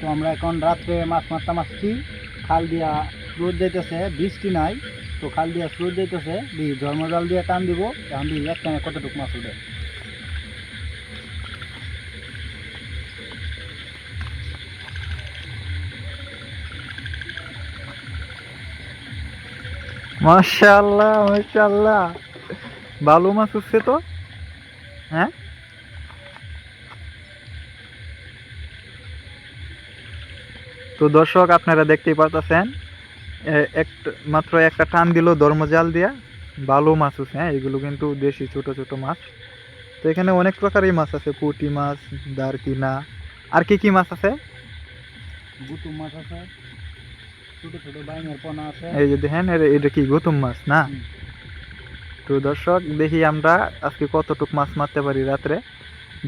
তো আমরা এখন রাত্রে মাছ মারতাম আসছি খাল দিয়া স্রোত যাইতেছে, বৃষ্টি নাই। তো খাল দিয়া স্রোত যাইতেছে দি ধর্মজাল দিয়ে টান দিব। এখন দি এক টানে কতটুকু মাছ উঠে। মাশাআল্লাহ মাশাআল্লাহ। ভালো মাছ উঠছে তো? হ্যাঁ? তো দর্শক আপনারা দেখতেই পারতেছেন একটা মাত্র একটা টান দিল ধর্মজাল দিয়া। ভালো মাছ আছে হ্যাঁ এগুলো কিন্তু দেশি ছোট ছোট মাছ। তো এখানে অনেক প্রকারই মাছ আছে পুঁটি মাছ দারকিনা। আর কি কি মাছ আছে? গুতুম মাছ আছে ছোট ছোট বাইমের পোনা আছে। এই যে দেখেন এটা কি গৌতম মাছ না? তো দর্শক দেখি আমরা আজকে কতটুক মাছ মারতে পারি রাত্রে।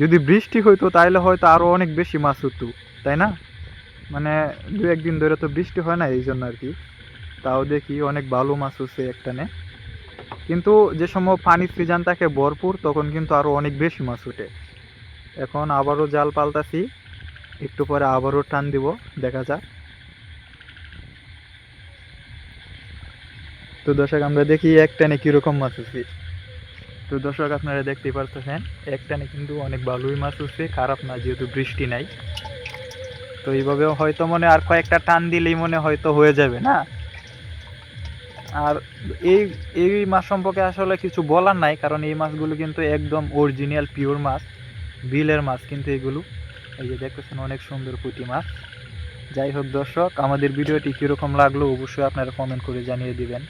যদি বৃষ্টি হইতো তাহলে হয়তো আরও অনেক বেশি মাছ হতো তাই না? মানে দু একদিন ধরে তো বৃষ্টি হয় না এই জন্য আর কি। তাও দেখি অনেক ভালো মাছ হচ্ছে একটানে। কিন্তু যে সময় পানির সিজন থাকে ভরপুর, তখন কিন্তু আরও অনেক বেশি মাছ ওঠে এখন আবারও জাল পাল্টাছি একটু পরে আবারও টান দিব, দেখা যাক। তো দর্শক, আমরা দেখি এক টানে কীরকম মাছ হচ্ছে তো দর্শক, আপনারা দেখতেই পারতেছেন এক টানে কিন্তু অনেক ভালোই মাছ হচ্ছে খারাপ না, যেহেতু বৃষ্টি নাই। তো এইভাবে হয়তো মনে আর কয়েকটা টান দিলেই মনে হয়তো হয়ে যাবে, না? আর এই এই মাছ সম্পর্কে আসলে কিছু বলার নাই, কারণ এই মাছগুলো কিন্তু একদম অরিজিনাল পিওর মাছ, বিলের মাছ কিন্তু এগুলো। এই যে দেখতেছেন অনেক সুন্দর পুঁটি মাছ। যাই হোক দর্শক, আমাদের ভিডিওটি কীরকম লাগল অবশ্যই আপনারা কমেন্ট করে জানিয়ে দিবেন।